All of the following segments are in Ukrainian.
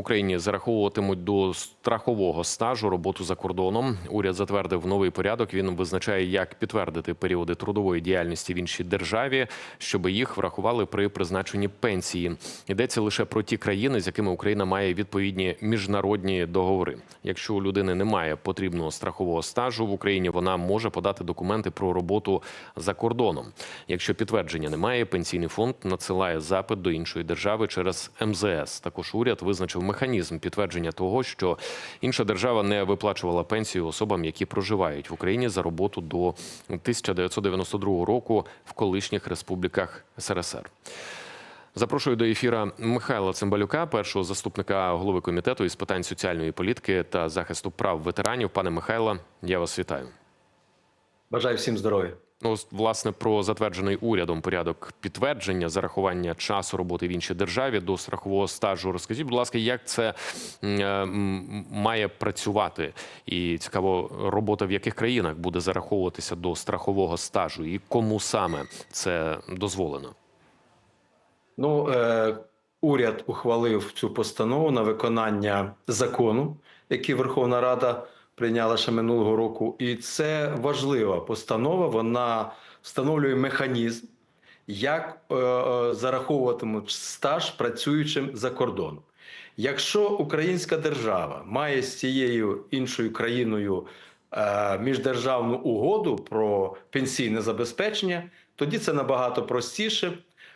Україні зараховуватимуть до страхового стажу роботу за кордоном. Уряд затвердив новий порядок. Він визначає, як підтвердити періоди трудової діяльності в іншій державі, щоб їх врахували при призначенні пенсії. Йдеться лише про ті країни, з якими Україна має відповідні міжнародні договори. Якщо у людини немає потрібного страхового стажу в Україні, вона може подати документи про роботу за кордоном. Якщо підтвердження немає, пенсійний фонд надсилає запит до іншої держави через МЗС. Також уряд визначив механізм підтвердження того, що інша держава не виплачувала пенсію особам, які проживають в Україні за роботу до 1992 року в колишніх республіках СРСР. Запрошую до ефіра Михайла Цимбалюка, першого заступника голови комітету із питань соціальної політики та захисту прав ветеранів. Пане Михайло, я вас вітаю. Бажаю всім здоров'я. Ну, власне, про затверджений урядом порядок підтвердження зарахування часу роботи в іншій державі до страхового стажу. Розкажіть, будь ласка, як це е, має працювати? І цікаво, робота в яких країнах буде зараховуватися до страхового стажу, і кому саме це дозволено? Ну, е, уряд ухвалив цю постанову на виконання закону, який Верховна Рада прийняла ще минулого року. І це важлива постанова. Вона встановлює механізм, як е, е, зараховуватимуть стаж працюючим за кордоном. Якщо Українська держава має з цією іншою країною е, міждержавну угоду про пенсійне забезпечення, тоді це набагато простіше.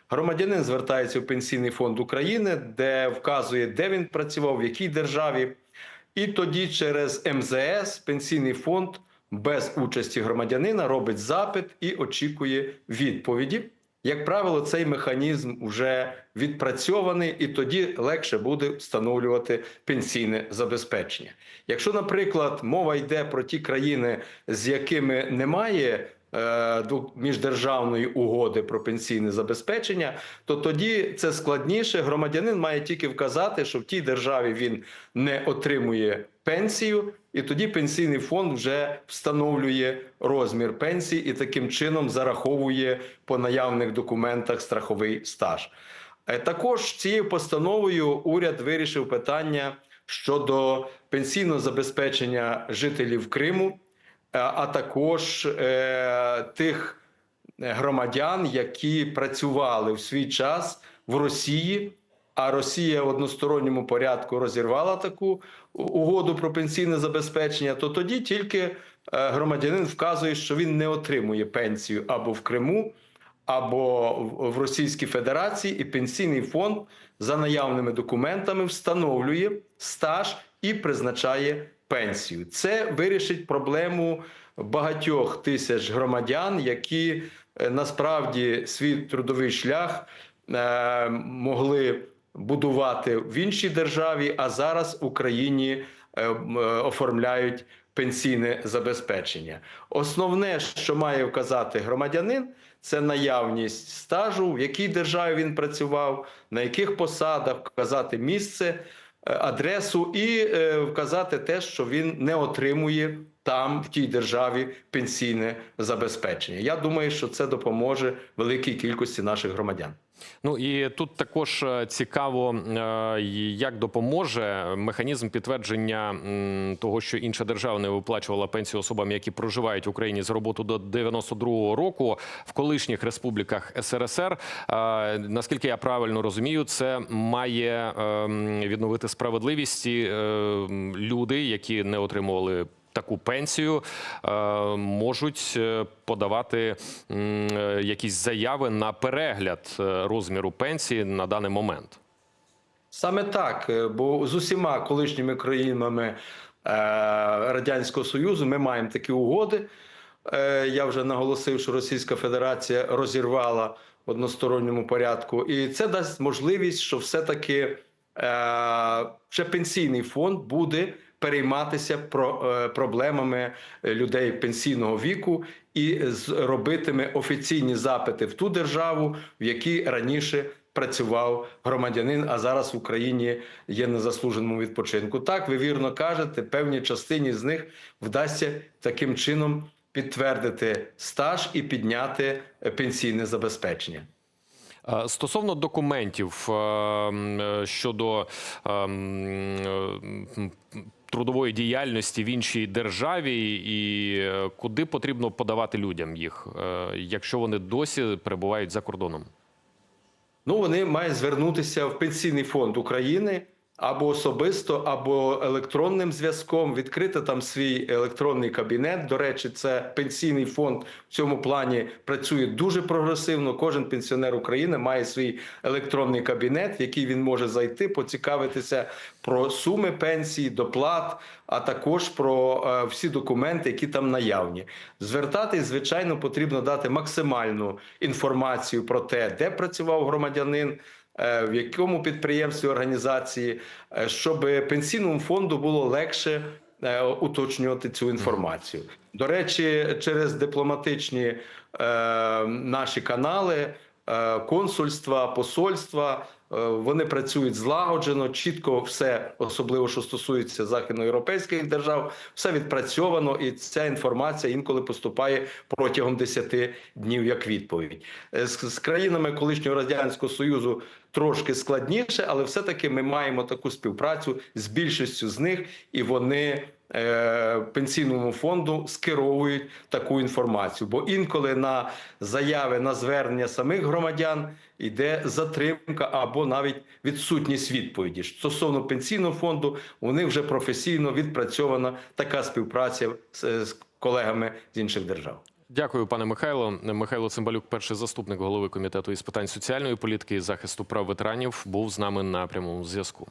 Громадянин звертається в Пенсійний фонд України, де вказує, де він працював, в якій державі. І тоді через МЗС Пенсійний фонд без участі громадянина робить запит і очікує відповіді. Як правило, цей механізм вже відпрацьований, і тоді легше буде встановлювати пенсійне забезпечення. Якщо, наприклад, мова йде про ті країни, з якими немає міждержавної угоди про пенсійне забезпечення, то тоді це складніше. Громадянин має тільки вказати, що в тій державі він не отримує пенсію, і тоді пенсійний фонд вже встановлює розмір пенсії і таким чином зараховує по наявних документах страховий стаж. Е, Також цією постановою уряд вирішив питання щодо пенсійного забезпечення жителів Криму, е, а також е, тих громадян, які працювали в свій час в Росії. А Росія в односторонньому порядку розірвала таку угоду про пенсійне забезпечення, то тоді тільки е, громадянин вказує, що він не отримує пенсію або в Криму, або в Російській Федерації, і пенсійний фонд за наявними документами встановлює стаж і призначає пенсію. Це вирішить проблему багатьох тисяч громадян, які е, насправді свій трудовий шлях е, могли будувати в іншій державі, а зараз в Україні е, оформляють пенсійне забезпечення. Основне, що має вказати громадянин, це наявність стажу, в якій державі він працював, на яких посадах, вказати місце, адресу і е, вказати те, що він не отримує там, в тій державі, пенсійне забезпечення. Я думаю, що це допоможе великій кількості наших громадян. Ну і тут також е, цікаво, е, як допоможе механізм підтвердження того, що інша держава не виплачувала пенсію особам, які проживають в Україні з роботу до 92-го року в колишніх республіках СРСР. Е, Наскільки я правильно розумію, це має ем, відновити справедливість. І, е, Люди, які не отримували таку пенсію, е, можуть е, подавати е, якісь заяви на перегляд розміру пенсії на даний момент. Саме так, бо з усіма колишніми країнами Радянського Союзу ми маємо такі угоди. Я вже наголосив, що Російська Федерація розірвала в односторонньому порядку, і це дасть можливість, що все-таки е, вже пенсійний фонд буде перейматися про е, проблемами людей пенсійного віку і робитиме офіційні запити в ту державу, в якій раніше працював громадянин, а зараз в Україні є на заслуженому відпочинку. Так, ви вірно кажете, певній частині з них вдасться таким чином підтвердити стаж і підняти е, пенсійне забезпечення. Е, Стосовно документів е, м, е, щодо е, м, е, м, трудової діяльності в іншій державі, і е, куди потрібно подавати людям їх, е, якщо вони досі перебувають за кордоном? Ну, вони мають звернутися в Пенсійний фонд України або особисто, або електронним зв'язком, відкрити там свій електронний кабінет. До речі, це пенсійний фонд в цьому плані працює дуже прогресивно. Кожен пенсіонер України має свій електронний кабінет, в який він може зайти, поцікавитися про суми пенсії, доплат, а також про е, всі документи, які там наявні. Звертатись, звичайно, потрібно дати максимальну інформацію про те, де працював громадянин. Е, В якому підприємстві організації, е, щоб пенсійному фонду було легше е, уточнювати цю інформацію. До речі, через дипломатичні наші канали, консульства, посольства. Е, Вони працюють злагоджено, чітко все, особливо що стосується західноєвропейських держав, все відпрацьовано, і ця інформація інколи поступає протягом 10 днів як відповідь. Е, З, з країнами колишнього радянського союзу трошки складніше, але все-таки ми маємо таку співпрацю з більшістю з них, і вони е, пенсійному фонду скеровують таку інформацію. Бо інколи на заяви на звернення самих громадян йде затримка або навіть відсутність відповіді. Стосовно пенсійного фонду, у них вже професійно відпрацьована така співпраця з, з колегами з інших держав. Дякую, пане Михайло. Михайло Цимбалюк, перший заступник голови комітету із питань соціальної політики і захисту прав ветеранів, був з нами на прямому зв'язку.